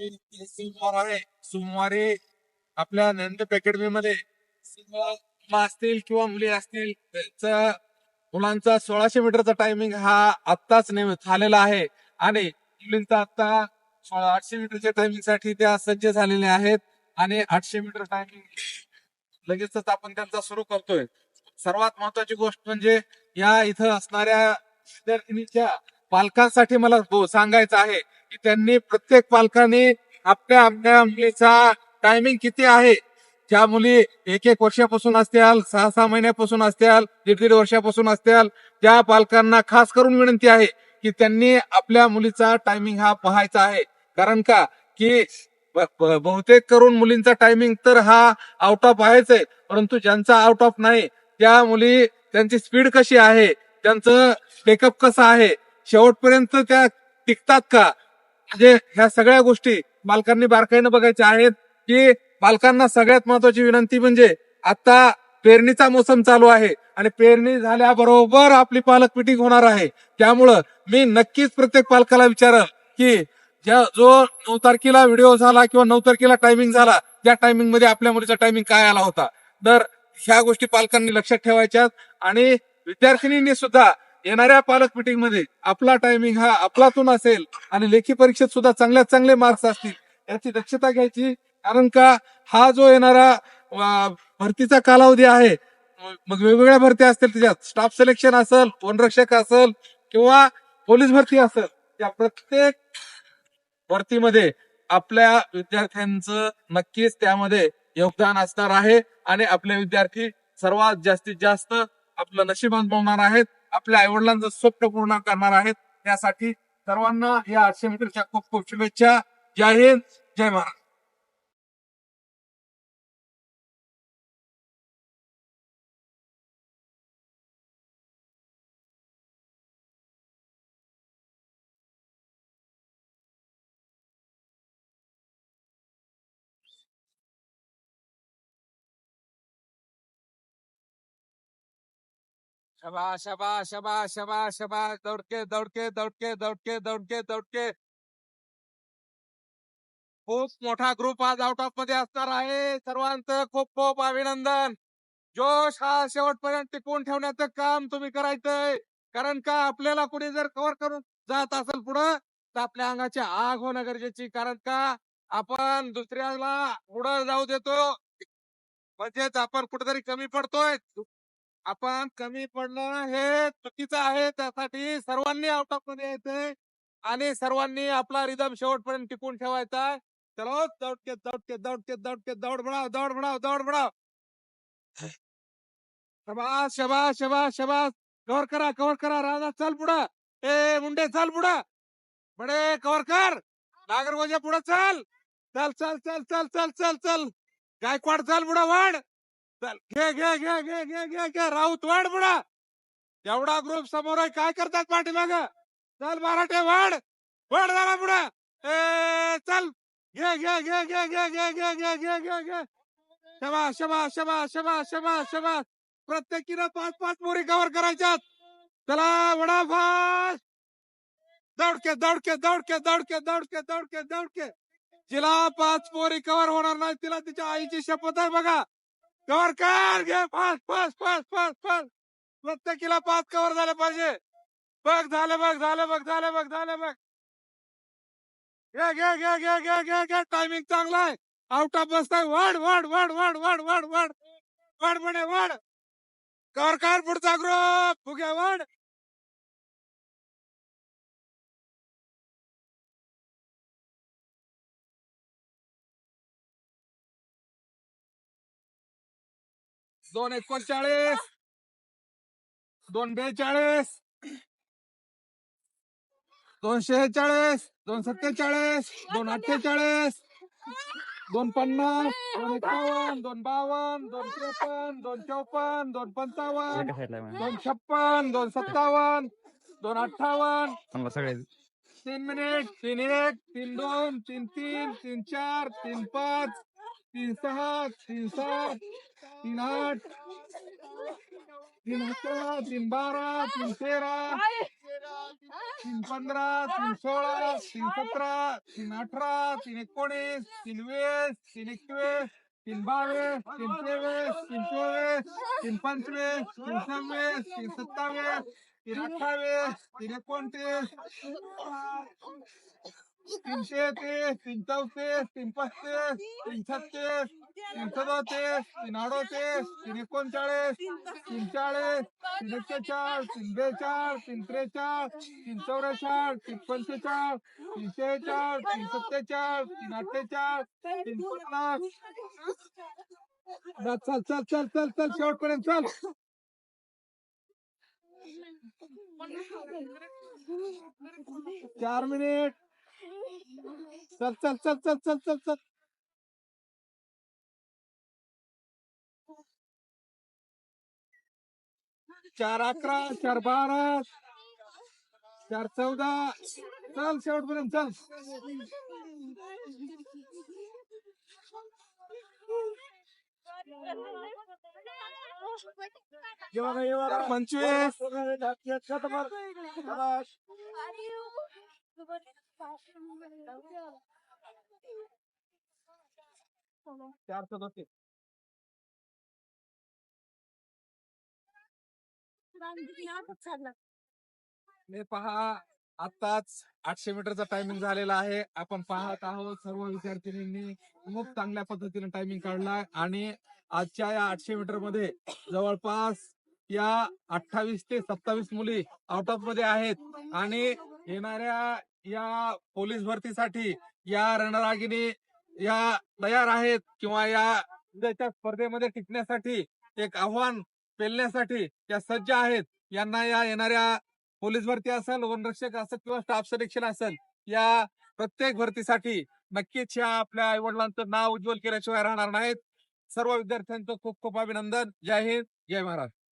सोमवार आहे. सोमवारी आपल्या नंद अकॅडमी मध्ये असतील किंवा मुली असतील त्यांचा मुलांचा सोळाशे मीटरचा टायमिंग हा आत्ताच नेम झालेला आहे. आणि मुलींचा आता सोळा- आठशे मीटरच्या टायमिंगसाठी त्या सज्ज झालेल्या आहेत. आणि आठशे मीटर टायमिंग लगेचच आपण त्यांचा सुरू करतोय. सर्वात महत्वाची गोष्ट म्हणजे या इथं असणाऱ्या विद्यार्थिनीच्या पालकांसाठी मला हो, सांगायचं आहे. की त्यांनी प्रत्येक पालकांनी आपल्या आपल्या मुलीचा टायमिंग किती आहे? ज्या मुली एक एक वर्षापासून असतील सहा सहा महिन्यापासून असत्याल दीड दीड वर्षापासून असत्याल त्या पालकांना खास करून विनंती आहे की त्यांनी आपल्या मुलीचा टायमिंग हा पाहायचा आहे. कारण का? की बहुतेक करून मुलींचा टायमिंग तर हा आउट ऑफ आहेच आहे परंतु ज्यांचा आउट ऑफ नाही त्या मुली त्यांची स्पीड कशी आहे त्यांचं टेकअप कसं आहे शेवटपर्यंत त्या टिकतात का? म्हणजे ह्या सगळ्या गोष्टी पालकांनी बारकाईनं बघायच्या आहेत की पालकांना सगळ्यात महत्वाची विनंती म्हणजे आता पेरणीचा मोसम चालू आहे आणि पेरणी झाल्याबरोबर आपली पालक मिटिंग होणार आहे. त्यामुळं मी नक्कीच प्रत्येक पालकाला विचारल की ज्या जो नऊ तारखेला व्हिडिओ झाला किंवा नऊ तारखेला टायमिंग झाला त्या टायमिंगमध्ये आपल्या मुलीचा टायमिंग काय आला होता. तर ह्या गोष्टी पालकांनी लक्षात ठेवायच्यात आणि विद्यार्थिनींनी सुद्धा येणाऱ्या पालक मिटिंगमध्ये आपला टायमिंग हा आपलातून असेल आणि लेखी परीक्षेत सुद्धा चांगल्यात चांगले मार्क्स असतील याची दक्षता घ्यायची. कारण का हा जो येणारा भरतीचा कालावधी आहे मग वेगवेगळ्या भरती असतील त्याच्यात. स्टाफ सिलेक्शन असेल वनरक्षक असेल किंवा पोलीस भरती असेल त्या प्रत्येक भरतीमध्ये आपल्या विद्यार्थ्यांचं नक्कीच त्यामध्ये योगदान असणार आहे आणि आपले विद्यार्थी सर्वात जास्तीत जास्त आपलं नशीब अनुभवणार आहेत. आपल्या आईवडिलांचं स्वप्न पूर्ण करणार आहेत. त्यासाठी सर्वांना या आठशे मीटरच्या खूप खूप शुभेच्छा. जय हिंद जय महाराष्ट्र शबा शबा शबा शबा शबा दौडके दौडके दौडके दौडके दौडके दौडके. खूप मोठा ग्रुप आज आउट ऑफमध्ये असणार आहे. सर्वांचं खूप खूप अभिनंदन. जोश हा शेवटपर्यंत टिकवून ठेवण्याचं काम तुम्ही करायचंय. कारण का आपल्याला कुणी जर कव्हर करून जात असेल पुढं तर आपल्या अंगाची आग होणं गरजेची. कारण का आपण दुसऱ्याला पुढं जाऊ देतो. म्हणजेच आपण कुठेतरी कमी पडतोय. आपण कमी पडणं हे चुकीचं आहे. त्यासाठी सर्वांनी आउट ऑफमध्ये यायचंय आणि सर्वांनी आपला रिदम शेवटपर्यंत टिकून ठेवायचा आहे. चलो हो, दौडके दौडके दौडके दौडके दौड बढ़ाओ दौड बढ़ाओ दौड बढ़ाओ शबास शबास शबास शबास. कव्हर करा कव्हर करा. राजा चल बुडा ए मुंडे चल बुडा बडे कव्हर कर. नागरगोजा पुढं चल. चल चल चल चल चल चल चल. गायकवाड चल पुढं वाढ. घे घे घे घे घे घे घे राऊत वाढ बुडा एवढा ग्रुप समोर आहे काय करतात पाठीमाग चल मराठे वाढ वाढ झाला बुडा ए चल घे घे घे घे घे घे घे घे घे घे घे शबाश शबाश शबाश शमा शबाश शबाश प्रत्येकीनं पाच पाच मोरी कव्हर करायच्यात चला वडा फास्ट दौडके दौडके दौडके दौडके दौडके दौडके दौडके जिला पाच पोरी कव्हर होणार नाही तिला तिच्या आईची शपथ आहे बघा कव्हर कर घे fast fast fast fast fast प्रत्येकीला पाच कव्हर झाले पाहिजे. बघ झालं बघ झालं बघ झालं बघ झालं बघ. घे घे घे घे घे घे घे. टायमिंग चांगला आहे. आउट ऑफ बसताय वाढ वाढ वाढ वाढ वाढ वाढ वाढ. वाढ म्हणे वाढ. कवर कर पुढचा ग्रुप फुगे वाढ. दोन एकोणचाळीस. दोन बेचाळीस. दोन शेहेचाळीस दोन सत्तेचाळीस. दोन अठ्ठेचाळीस. दोन पन्नास. दोन एकावन्न. दोन बावन्न. दोन त्रेपन्न. दोन चौपन्न. दोन पंचावन्न. दोन छप्पन. दोन सत्तावन्न. दोन अठ्ठावन्न. सगळे. तीन मिनिट तीन एक. तीन दोन. तीन तीन. तीन चार. तीन पाच. तीन सहा तीन सात तीन आठ तीन अकरा तीन बारा तीन तेरा तीन पंधरा तीन सोळा तीन सतरा तीन अठरा तीन एकोणीस तीन वीस तीन एकवीस तीन बावीस तीन तेवीस तीन चोवीस तीन पंचवीस तीन सव्वीस तीन सत्तावीस तीन अठ्ठावीस तीन एकोणतीस. तीन तेहतीस तीन चौतीस तीन पस्तीस तीन छत्तीस तीन सदोतीस तीन अडोतीस तीन एकोणचाळीस तीन चाळीस तीन एक्केचाळीस तीन बेचाळीस तीन त्रेचाळीस तीन चौवेचाळीस तीन पंचेचाळीस तीन शेहेचाळीस तीन सत्तेचाळीस तीन अठ्ठेचाळीस तीन पन्नास चल चल चल चल चल शेवटपर्यंत चल. चार मिनिट. चल चल चल चल चल चल चल चार अकरा चार बारा चार चौदा चल शेवटपर्यंत चल चार पंचवीस चार सदोतीस. हे पहा आताच आठशे मीटरचा टायमिंग झालेला आहे. आपण पाहत आहोत सर्व विद्यार्थिनींनी खूप चांगल्या पद्धतीने टायमिंग काढला आणि आजच्या या आठशे मीटरमध्ये जवळपास या अठ्ठावीस ते सत्तावीस मुली आउट ऑफमध्ये आहेत. आणि येणाऱ्या या पोलीस भरतीसाठी या रणरागिणी या तयार आहेत किंवा या स्पर्धेमध्ये टिकण्यासाठी एक आव्हान पेलण्यासाठी त्या सज्ज आहेत. यांना या येणाऱ्या पोलीस भरती असेल वनरक्षक असेल किंवा स्टाफ सिलेक्शन असेल या प्रत्येक भरतीसाठी नक्कीच या आपल्या आई वडिलांचं नाव उज्ज्वल केल्याशिवाय राहणार नाहीत. सर्व विद्यार्थ्यांचं खूप खूप अभिनंदन. जय हिंद जय महाराष्ट्र.